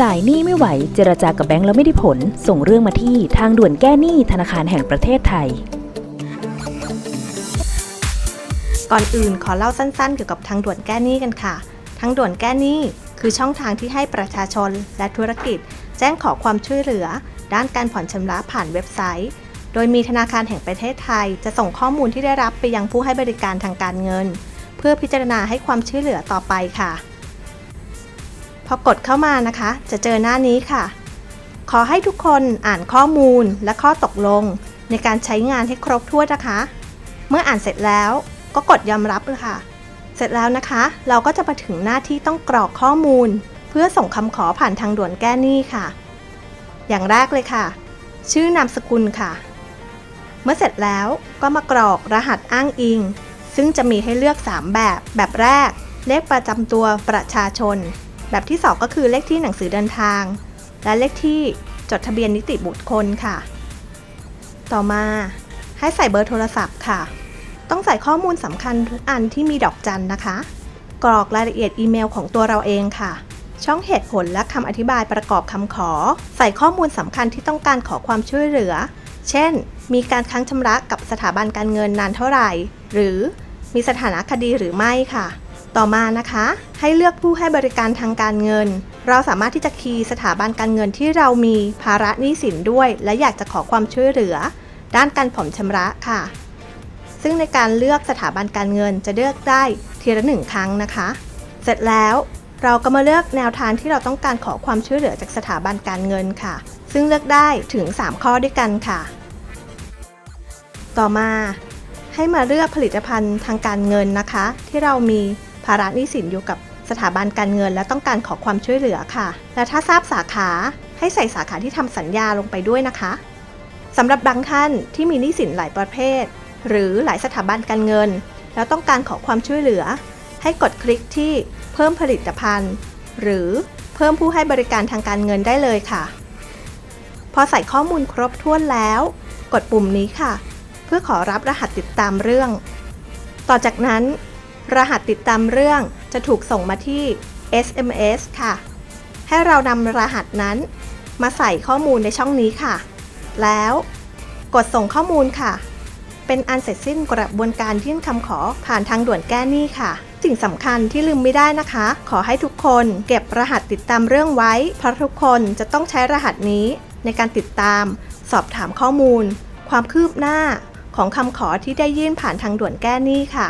จ่ายหนี้ไม่ไหวเจรจากับแบงก์แล้วไม่ได้ผล ส่งเรื่องมาที่ทางด่วนแก้หนี้ธนาคารแห่งประเทศไทย ก่อนอื่นขอเล่าสั้นๆ เกี่ยวกับทางด่วนแก้หนี้กันค่ะ ทางด่วนแก้หนี้คือช่องทางที่ให้ประชาชนและธุรกิจ แจ้งขอความช่วยเหลือ ด้านการผ่อนชำระผ่านเว็บไซต์ โดยมีธนาคารแห่งประเทศไทย จะส่งข้อมูลที่ได้รับไปยังผู้ให้บริการทางการเงิน เพื่อพิจารณาให้ความช่วยเหลือต่อไปค่ะ อกดเข้ามานะคะ จะเจอหน้านี้ค่ะ ขอให้ทุกคนอ่านข้อมูลและข้อตกลง ในการใช้งานให้ครบถ้วนนะคะ เมื่ออ่านเสร็จแล้วก็กดยอมรับเลยค่ะ เสร็จแล้วนะคะ เราก็จะมาถึงหน้าที่ต้องกรอกข้อมูล เพื่อส่งคำขอผ่านทางด่วนแก้หนี้ค่ะ อย่างแรกเลยค่ะ ชื่อนามสกุลค่ะ เมื่อเสร็จแล้วก็มากรอกรหัสอ้างอิง ซึ่งจะมีให้เลือก 3 แบบ แบบแรก เลขประจำตัวประชาชน แบบที่ 2 ก็คือเลขที่หนังสือเดินทาง และเลขที่จดทะเบียนนิติบุคคลค่ะ ต่อมาให้ใส่เบอร์โทรศัพท์ค่ะ ต้องใส่ข้อมูลสำคัญทุกอันที่มีดอกจันนะคะ กรอกรายละเอียดอีเมลของตัวเราเองค่ะ ช่องเหตุผลและคำอธิบายประกอบคำขอ ใส่ข้อมูลสำคัญที่ต้องการขอความช่วยเหลือ เช่น มีการค้างชำระกับสถาบันการเงินนานเท่าไหร่ หรือมีสถานะคดีหรือไม่ค่ะ ต่อมานะคะ ให้เลือกผู้ให้บริการทางการเงิน เราสามารถที่จะคีย์สถาบันการเงินที่เรามีภาระหนี้สินด้วย และอยากจะขอความช่วยเหลือ ด้านการผ่อนชำระค่ะ ซึ่งในการเลือกสถาบันการเงินจะเลือกได้ทีละหนึ่งครั้งนะคะ เสร็จแล้วเราก็มาเลือกแนวทางที่เราต้องการขอความช่วยเหลือจากสถาบันการเงินค่ะ ซึ่งเลือกได้ถึง 3 ข้อด้วยกันค่ะ ต่อมาให้มาเลือกผลิตภัณฑ์ทางการเงินนะคะ ที่เรามี ภาระหนี้สินอยู่กับสถาบันการเงินและต้องการขอความช่วยเหลือค่ะ และถ้าทราบสาขาให้ใส่สาขาที่ทำสัญญาลงไปด้วยนะคะสำหรับบางท่านที่มีหนี้สินหลายประเภท หรือหลายสถาบันการเงิน แล้วต้องการขอความช่วยเหลือ ให้กดคลิกที่เพิ่มผลิตภัณฑ์ หรือเพิ่มผู้ให้บริการทางการเงินได้เลยค่ะ พอใส่ข้อมูลครบถ้วนแล้ว กดปุ่มนี้ค่ะ เพื่อขอรับรหัสติดตามเรื่อง ต่อจากนั้น รหัสติดตามเรื่องจะถูกส่งมาที่ SMS ค่ะ ให้เรานำรหัสนั้น มาใส่ข้อมูลในช่องนี้ค่ะ แล้วกดส่งข้อมูลค่ะ เป็นอันเสร็จสิ้นกระบวนการยื่นคำขอผ่านทางด่วนแก้หนี้ค่ะ สิ่งสำคัญที่ลืมไม่ได้นะคะ ขอให้ทุกคนเก็บรหัสติดตามเรื่องไว้ เพราะทุกคนจะต้องใช้รหัสนี้ ในการติดตาม สอบถามข้อมูล ความคืบหน้าของคำขอที่ได้ยื่นผ่านทางด่วนแก้หนี้ค่ะ